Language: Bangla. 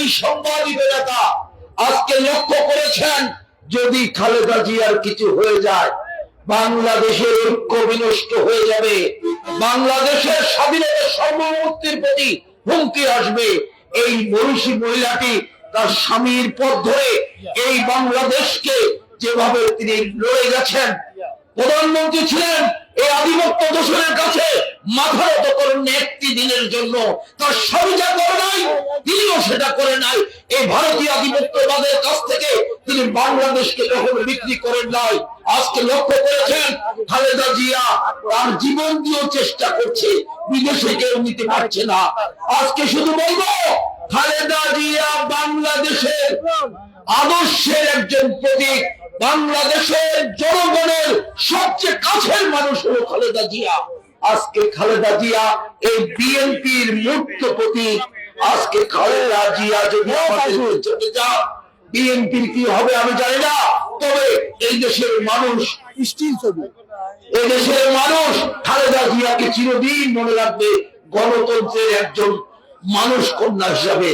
বিসম্বাদিত নেতা আজকে লক্ষ্য করেছেন, যদি খালেদা জিয়ার কিছু হয়ে যায়, বাংলাদেশের ঐক্য বিনষ্ট হয়ে যাবে, বাংলাদেশের স্বাধীনতা সর্বমূর্তির প্রতি হুমকি আসবে, এই মনীষী মহিলাটি তার স্বামীর পথ ধরে এই বাংলাদেশকে যেভাবে তিনি লড়ে গেছেন, প্রধানমন্ত্রী ছিলেন এই আধিপত্য দোষণের কাছে করেন একটি দিনের জন্য। তার করে নাই, তিনিও সেটা করে নাই। এই ভারতীয় আধিপত্যবাদের কাছ থেকে তিনি বাংলাদেশকে কখনো বিক্রি করেন নাই। আজকে লক্ষ্য করেছেন, খালেদা জিয়া তার জীবন দিয়েও চেষ্টা করছে, বিদেশে কেউ নিতে পারছে না। আজকে শুধু বলব, খালেদা জিয়া বাংলাদেশের আদর্শের একজন প্রতীক, বাংলাদেশের জনগণের কাছের মানুষ হলো খালেদা জিয়া। আজকে খালেদা জিয়া এই বিএনপির মূর্ত প্রতীক। আজকে খালেদা জিয়া যদি চলে যা বিএনপির কি হবে আমি জানি না। তবে এই দেশের মানুষ স্টিল ছবি। এই দেশের মানুষ খালেদা জিয়াকে চিরদিন মনে রাখবে গণতন্ত্রের একজন মানুষ কন্যা হিসাবে।